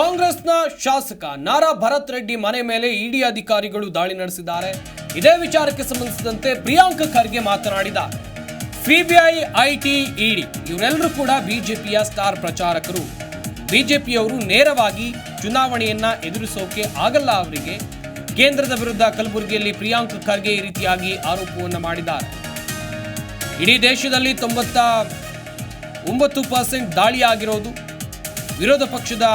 ಕಾಂಗ್ರೆಸ್ನ ಶಾಸಕ ನಾರಾ ಭರತ್ ರೆಡ್ಡಿ ಮನೆ ಮೇಲೆ ಇಡಿ ಅಧಿಕಾರಿಗಳು ದಾಳಿ ನಡೆಸಿದ್ದಾರೆ. ಇದೇ ವಿಚಾರಕ್ಕೆ ಸಂಬಂಧಿಸಿದಂತೆ ಪ್ರಿಯಾಂಕ ಖರ್ಗೆ ಮಾತನಾಡಿದ. ಸಿಬಿಐ, ಐಟಿ, ಇಡಿ ಇವರೆಲ್ಲರೂ ಕೂಡ ಬಿಜೆಪಿಯ ಸ್ಟಾರ್ ಪ್ರಚಾರಕರು. ಬಿಜೆಪಿಯವರು ನೇರವಾಗಿ ಚುನಾವಣೆಯನ್ನ ಎದುರಿಸೋಕೆ ಆಗಲ್ಲ ಅವರಿಗೆ. ಕೇಂದ್ರದ ವಿರುದ್ಧ ಕಲಬುರಗಿಯಲ್ಲಿ ಪ್ರಿಯಾಂಕ್ ಖರ್ಗೆ ಈ ರೀತಿಯಾಗಿ ಆರೋಪವನ್ನು ಮಾಡಿದ್ದಾರೆ. ಇಡೀ ದೇಶದಲ್ಲಿ ತೊಂಬತ್ತ ಒಂಬತ್ತು ಪರ್ಸೆಂಟ್ ದಾಳಿ ಆಗಿರೋದು ವಿರೋಧ ಪಕ್ಷದ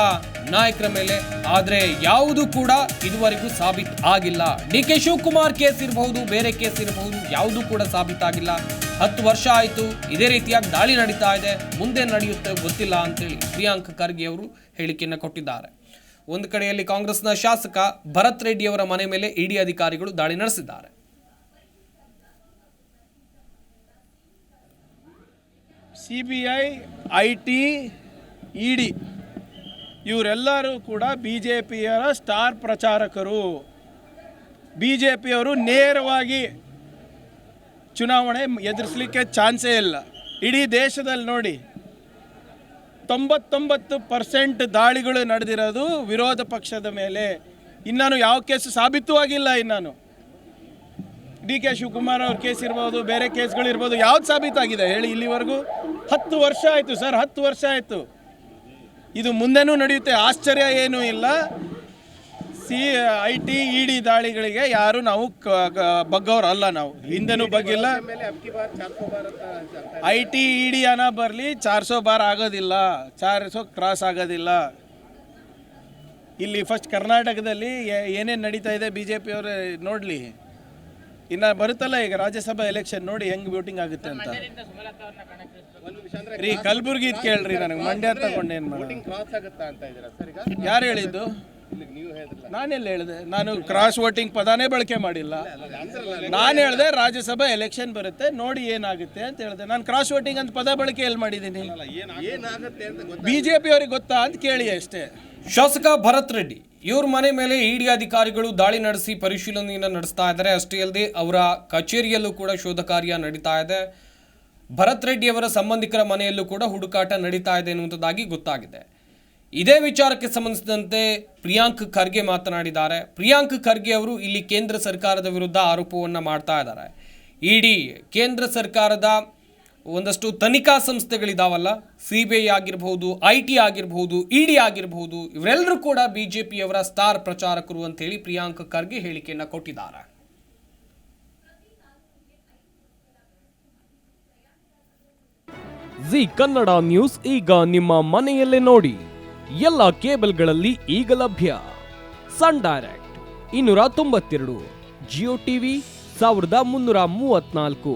ನಾಯಕರ ಮೇಲೆ. ಆದರೆ ಯಾವುದು ಕೂಡ ಇದುವರೆಗೂ ಸಾಬೀತು ಆಗಿಲ್ಲ. ಡಿ ಕೆ ಶಿವಕುಮಾರ್ ಕೇಸ್ ಇರಬಹುದು, ಬೇರೆ ಕೇಸ್ ಇರಬಹುದು, ಯಾವುದು ಕೂಡ ಸಾಬೀತಾಗಿಲ್ಲ ಹತ್ತು ವರ್ಷ ಆಯಿತು, ಇದೇ ರೀತಿಯಾಗಿ ದಾಳಿ ನಡೀತಾ ಇದೆ. ಮುಂದೆ ನಡೆಯುತ್ತೆ ಗೊತ್ತಿಲ್ಲ ಅಂತೇಳಿ ಪ್ರಿಯಾಂಕ್ ಖರ್ಗೆ ಅವರು ಹೇಳಿಕೆಯನ್ನು ಕೊಟ್ಟಿದ್ದಾರೆ. ಒಂದು ಕಡೆಯಲ್ಲಿ ಕಾಂಗ್ರೆಸ್ನ ಶಾಸಕ ಭರತ್ ರೆಡ್ಡಿ ಅವರ ಮನೆ ಮೇಲೆ ಇಡಿ ಅಧಿಕಾರಿಗಳು ದಾಳಿ ನಡೆಸಿದ್ದಾರೆ. ಸಿ ಬಿ ಐ ಇವರೆಲ್ಲರೂ ಕೂಡ ಬಿ ಜೆ ಪಿಯರ ಸ್ಟಾರ್ ಪ್ರಚಾರಕರು. ಬಿ ಜೆ ಪಿಯವರು ನೇರವಾಗಿ ಚುನಾವಣೆ ಎದುರಿಸಲಿಕ್ಕೆ ಚಾನ್ಸೇ ಇಲ್ಲ. ಇಡೀ ದೇಶದಲ್ಲಿ ನೋಡಿ, ತೊಂಬತ್ತೊಂಬತ್ತು ಪರ್ಸೆಂಟ್ ದಾಳಿಗಳು ನಡೆದಿರೋದು ವಿರೋಧ ಪಕ್ಷದ ಮೇಲೆ. ಇನ್ನಾನು ಯಾವ ಕೇಸು ಸಾಬೀತು ಆಗಿಲ್ಲ ಇನ್ನಾನು. ಡಿ ಕೆ ಶಿವಕುಮಾರ್ ಅವ್ರ ಕೇಸ್ ಇರ್ಬೋದು, ಬೇರೆ ಕೇಸ್ಗಳಿರ್ಬೋದು, ಯಾವ್ದು ಸಾಬೀತಾಗಿದೆ ಹೇಳಿ ಇಲ್ಲಿವರೆಗೂ? ಹತ್ತು ವರ್ಷ ಆಯಿತು ಸರ್, ಹತ್ತು ವರ್ಷ ಆಯಿತು. ಇದು ಮುಂದೆನೂ ನಡೆಯುತ್ತೆ. ಆಶ್ಚರ್ಯ ಏನೂ ಇಲ್ಲ. C, I, T, E, D ದಾಳಿಗಳಿಗೆ ಯಾರು ನಾವು ಕ- ಅಲ್ಲ ನಾವು. ಹಿಂದೆನೂ ಬಗ್ಗಿಲ್ಲ. ಐ, ಟಿ, ಇ, ಡಿ ಹಣ ಬರಲಿ ಚಾರ್ ಸೋ ಬಾರ್ ಆಗೋದಿಲ್ಲ. ಚಾರ್ ಸೋ ಕ್ರಾಸ್ ಆಗೋದಿಲ್ಲ. ಇಲ್ಲಿ ಫಸ್ಟ್ ಕರ್ನಾಟಕದಲ್ಲಿ ಏನೇನು ನಡೀತಾ ಇದೆ ಬಿ ಜೆ ಪಿಯವರು ನೋಡಲಿ. ಇನ್ನು ಬರುತ್ತಲ್ಲ ಈಗ ರಾಜ್ಯಸಭಾ ಎಲೆಕ್ಷನ್ ನೋಡಿ ಹೆಂಗ್ ವೋಟಿಂಗ್ ಆಗುತ್ತೆ ಅಂತ. ರೀ ಕಲಬುರ್ಗಿ ಕೇಳ್ರಿ ನನಗೆ. ಮಂಡ್ಯ ತಗೊಂಡೆ ಯಾರು ಹೇಳಿದ್ದು? ನಾನೆಲ್ಲ ಹೇಳಿದೆ? ನಾನು ಕ್ರಾಸ್ ವೋಟಿಂಗ್ ಪದಾನೇ ಬಳಕೆ ಮಾಡಿಲ್ಲ. ನಾನು ಹೇಳಿದೆ ರಾಜ್ಯಸಭಾ ಎಲೆಕ್ಷನ್ ಬರುತ್ತೆ ನೋಡಿ ಏನಾಗುತ್ತೆ ಅಂತ ಹೇಳಿದೆ. ನಾನು ಕ್ರಾಸ್ ವೋಟಿಂಗ್ ಅಂತ ಪದ ಬಳಕೆ ಎಲ್ಲಿ ಮಾಡಿದ್ದೀನಿ? ಏನಾಗುತ್ತೆ ಅಂತ ಗೊತ್ತ ಬಿ ಜೆ ಅವ್ರಿಗೆ ಗೊತ್ತಾ ಅಂತ ಕೇಳಿ ಅಷ್ಟೇ. ಶಾಸಕ ಭರತ್ ರೆಡ್ಡಿ, ಇವ್ರ ಮನೆ ಮೇಲೆ ಇಡಿ ಅಧಿಕಾರಿಗಳು ದಾಳಿ ನಡೆಸಿ ಪರಿಶೀಲನೆಯನ್ನು ನಡೆಸ್ತಾ ಇದ್ದಾರೆ. ಅಷ್ಟೇ ಅಲ್ಲದೆ ಅವರ ಕಚೇರಿಯಲ್ಲೂ ಕೂಡ ಶೋಧ ಕಾರ್ಯ ನಡೀತಾ ಇದೆ. ಭರತ್ ರೆಡ್ಡಿ ಅವರ ಸಂಬಂಧಿಕರ ಮನೆಯಲ್ಲೂ ಕೂಡ ಹುಡುಕಾಟ ನಡೀತಾ ಇದೆ ಎನ್ನುವಂಥದ್ದಾಗಿ ಗೊತ್ತಾಗಿದೆ. ಇದೇ ವಿಚಾರಕ್ಕೆ ಸಂಬಂಧಿಸಿದಂತೆ ಪ್ರಿಯಾಂಕ್ ಖರ್ಗೆ ಮಾತನಾಡಿದ್ದಾರೆ. ಪ್ರಿಯಾಂಕ್ ಖರ್ಗೆ ಅವರು ಇಲ್ಲಿ ಕೇಂದ್ರ ಸರ್ಕಾರದ ವಿರುದ್ಧ ಆರೋಪವನ್ನು ಮಾಡ್ತಾ ಇದ್ದಾರೆ. ಇಡಿ ಕೇಂದ್ರ ಸರ್ಕಾರದ ಒಂದಷ್ಟು ತನಿಖಾ ಸಂಸ್ಥೆಗಳಿದಾವಲ್ಲ ಸಿ ಬಿ ಐ ಆಗಿರ್ಬೋದು ಐ ಟಿ ಆಗಿರ್ಬೋದು ಇ ಡಿ ಆಗಿರ್ಬೋದು ಇವರೆಲ್ಲರೂ ಕೂಡ ಬಿ ಜೆ ಪಿಯವರ ಸ್ಟಾರ್ ಪ್ರಚಾರಕರು ಅಂತೇಳಿ ಪ್ರಿಯಾಂಕ ಖರ್ಗೆ ಹೇಳಿಕೆಯನ್ನು ಕೊಟ್ಟಿದ್ದಾರೆ. ಜಿ ಕನ್ನಡ ನ್ಯೂಸ್ ಈಗ ನಿಮ್ಮ ಮನೆಯಲ್ಲೇ ನೋಡಿ. ಎಲ್ಲ ಕೇಬಲ್ಗಳಲ್ಲಿ ಈಗ ಲಭ್ಯ. ಸನ್ ಡೈರೆಕ್ಟ್, ಇನ್ನೂರ ತೊಂಬತ್ತೆರಡು ಜಿಯೋ ಟಿವಿ ಸಾವಿರದ ಮುನ್ನೂರ ಮೂವತ್ನಾಲ್ಕು